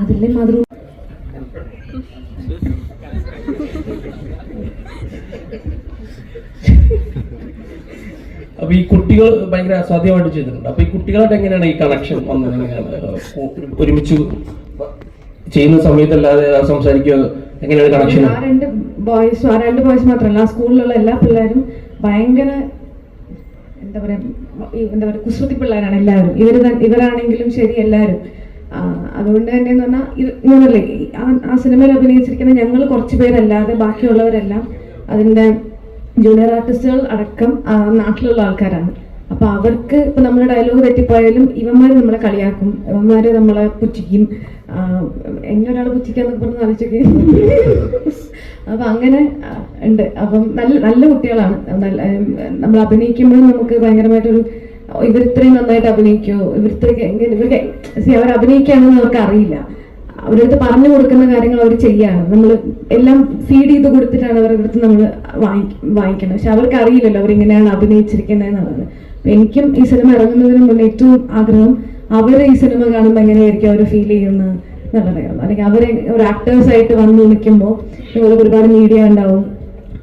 അതിലെ മാതൃ അപ്പൊ ഈ കുട്ടികൾ ഭയങ്കര അസാധ്യമായിട്ട് ചെയ്തിട്ടുണ്ട്. അപ്പൊ ഈ കുട്ടികളായിട്ട് എങ്ങനെയാണ് ഈ കണക്ഷൻ വന്നത്? എങ്ങനെയാണ് ഒരുമിച്ച് ചെയ്യുന്ന സമയത്തല്ലാതെ സംസാരിക്കുക എങ്ങനെയാണ് കണക്ഷൻ ആ രണ്ട് ബോയ്സ് ആ രണ്ട് ബോയ്സ് മാത്രമല്ല ആ സ്കൂളിലുള്ള എല്ലാ പിള്ളേരും ഭയങ്കര എന്താ പറയുക എന്താ പറയുക കുസൃതി പിള്ളേരാണ് എല്ലാവരും. ഇവർ ഇവരാണെങ്കിലും ശരി എല്ലാവരും. അതുകൊണ്ട് തന്നെ എന്ന് പറഞ്ഞാൽ ഇത് ആ- സിനിമയിൽ അഭിനയിച്ചിരിക്കുന്ന ഞങ്ങൾ കുറച്ച് പേരല്ലാതെ ബാക്കിയുള്ളവരെല്ലാം അതിന്റെ ജൂനിയർ ആർട്ടിസ്റ്റുകൾ അടക്കം നാട്ടിലുള്ള ആൾക്കാരാണ്. അപ്പൊ അവർക്ക് ഇപ്പൊ നമ്മുടെ ഡയലോഗ് തെറ്റിപ്പോയാലും ഇവന്മാര് നമ്മളെ കളിയാക്കും. ഇവന്മാര് നമ്മളെ പുച്ഛിക്കും. എന്നെ ഒരാൾ പുച്ഛിക്കാന്നൊക്കെ പറഞ്ഞ് ആലോചിച്ചൊക്കെ അപ്പൊ അങ്ങനെ ഉണ്ട്. അപ്പം നല്ല നല്ല കുട്ടികളാണ്. നമ്മൾ അഭിനയിക്കുമ്പോഴും നമുക്ക് ഭയങ്കരമായിട്ടൊരു ഇവർ ഇത്രയും നന്നായിട്ട് അഭിനയിക്കുമോ ഇവർ ഇത്രയും ഇവർക്ക് അവർ അഭിനയിക്കുകയാണെന്ന് അവർക്ക് അറിയില്ല. അവരടുത്ത് പറഞ്ഞു കൊടുക്കുന്ന കാര്യങ്ങൾ അവർ ചെയ്യാണ്. നമ്മൾ എല്ലാം ഫീഡ് ചെയ്ത് കൊടുത്തിട്ടാണ് അവരടുത്ത് നമ്മൾ വാങ്ങിക്കുന്നത് പക്ഷെ അവർക്ക് അറിയില്ലല്ലോ അവരിങ്ങനെയാണ് അഭിനയിച്ചിരിക്കുന്നത് എന്നുള്ളത്. അപ്പൊ എനിക്കും ഈ സിനിമ ഇറങ്ങുന്നതിന് മുന്നേ ഏറ്റവും ആഗ്രഹം അവർ ഈ സിനിമ കാണുമ്പോൾ എങ്ങനെയായിരിക്കും അവർ ഫീൽ ചെയ്യുന്നത്? എന്നുള്ളതായിരുന്നു അല്ലെങ്കിൽ അവർ ഒരു ആക്ടേഴ്സായിട്ട് വന്ന് നിൽക്കുമ്പോൾ ഇതുപോലെ ഒരുപാട് മീഡിയ ഉണ്ടാവും.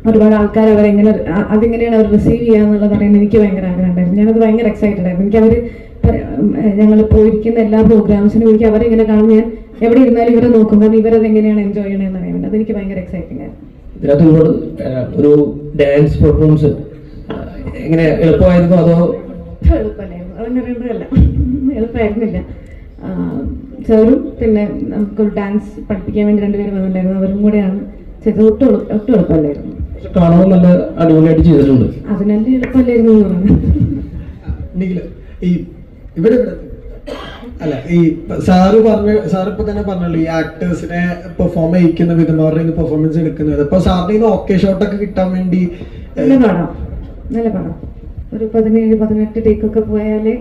ഒരുപാട് ആൾക്കാർ അവരെങ്ങനെ അതെങ്ങനെയാണ് അവർ റിസീവ് ചെയ്യുക എന്നുള്ളത് അറിയാൻ എനിക്ക് ഭയങ്കര ആഗ്രഹം ഉണ്ടായിരുന്നു. ഞാനത് ഭയങ്കര എക്സൈറ്റഡ് ആയിരുന്നു. എനിക്ക് അവർ ഞങ്ങൾ പോയിരിക്കുന്ന എല്ലാ പ്രോഗ്രാംസിനും എനിക്ക് അവരെങ്ങനെ കാണും. ഞാൻ എവിടെ ഇരുന്നാലും ഇവരെ നോക്കും. കാരണം ഇവരത് എങ്ങനെയാണ് എൻജോയ് ചെയ്യണമെന്ന് അറിയാൻ. അതെനിക്ക് ഭയങ്കര എക്സൈറ്റിംഗ് ആയിരുന്നു. ഇതിനകത്ത് ഒരുപാട് ഒരു ഡാൻസ് പെർഫോമൻസ് എങ്ങനെ എളുപ്പമായിരുന്നു അതോ? എളുപ്പമല്ലായിരുന്നു. അതങ്ങനെ എളുപ്പമായിരുന്നില്ല. സാറും പിന്നെ നമുക്കൊരു ഡാൻസ് പഠിപ്പിക്കാൻ വേണ്ടി രണ്ടുപേരും വന്നിട്ടുണ്ടായിരുന്നു. അവരും കൂടെയാണ്. ചെയ്തത് ഒട്ടും ഒട്ടും എളുപ്പമല്ലായിരുന്നു. കാണാൻ നല്ല അടിപൊളിയായിട്ട് ചെയ്തിട്ടുണ്ട്. അതിനെന്റെ എളുപ്പമല്ലായിരുന്നു എന്ന് പറഞ്ഞു. ഈ ഇവിടെ അല്ല ഈ സാറ് പറഞ്ഞ സാർ ഇപ്പൊ തന്നെ പറഞ്ഞല്ലോ ഈ ആക്ടേഴ്സിനെ പെർഫോം ചെയ്യിക്കുന്ന വിധം അവരുടെ പെർഫോമൻസ് എടുക്കുന്നത്. അപ്പൊ സാറിന് ഓക്കെ ഷോട്ടൊക്കെ കിട്ടാൻ വേണ്ടി നല്ല പടം. നല്ല പടം. ഒരു പതിനേഴ് പതിനെട്ട് ടേക്കൊക്കെ പോയാലേ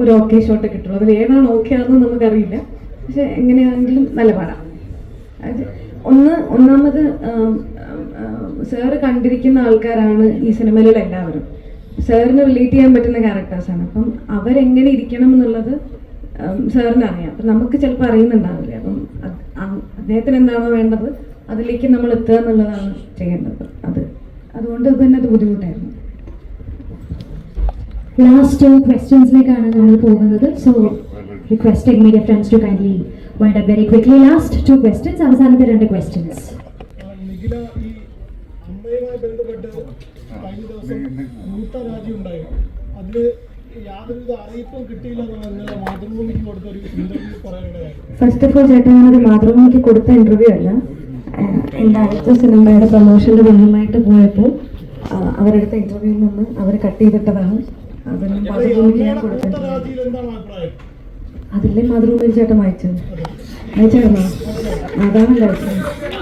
ഒരു ഓക്കെ ഷോട്ട് കിട്ടുള്ളൂ അതിൽ ഏതാണ് ഓക്കെ ആണെന്ന് നമുക്കറിയില്ല. പക്ഷെ എങ്ങനെയാണെങ്കിലും നല്ല പാടാം. ഒന്ന് ഒന്നാമത് സാറ് കണ്ടിരിക്കുന്ന ആൾക്കാരാണ് ഈ സിനിമയിലുള്ള എല്ലാവരും. സാറിന് റിലേറ്റ് ചെയ്യാൻ പറ്റുന്ന ക്യാരക്ടേഴ്സാണ് അപ്പം അവരെങ്ങനെ ഇരിക്കണം എന്നുള്ളത് സാറിന് അറിയാം. അപ്പം നമുക്ക് ചിലപ്പോൾ അറിയുന്നുണ്ടാവില്ല. അപ്പം അദ്ദേഹത്തിന് എന്താണോ വേണ്ടത് അതിലേക്ക് നമ്മൾ എത്തുക എന്നുള്ളതാണ് ചെയ്യേണ്ടത്. അത്. അതുകൊണ്ട് തന്നെ അത് ബുദ്ധിമുട്ടായിരുന്നു. ലാസ്റ്റ് ക്വസ്റ്റ്യൻസിലേക്കാണ് നമ്മൾ പോകുന്നത്. So requesting media friends to kindly wind up very quickly last two questions അവസാനത്തെ രണ്ട് ക്വസ്റ്റ്യൻസ് ഫസ്റ്റ് ഓഫ് ഓൾ ചേട്ടൻ ഞാനൊരു മാതൃഭൂമിക്ക് കൊടുത്ത ഇന്റർവ്യൂ അല്ല. എന്റെ അടുത്ത സിനിമയുടെ പ്രൊമോഷന്റെ ഭാഗമായിട്ട് പോയപ്പോൾ അവരെടുത്ത ഇന്റർവ്യൂവിൽ നിന്ന് അവർ കട്ട് ചെയ്തിട്ടതാണ്. അതില്ലേ മാതൃഭൂമിയിൽ ചേട്ടൻ വായിച്ചത്? വായിച്ചായിരുന്നോ അതാണല്ലോ അഭിപ്രായം.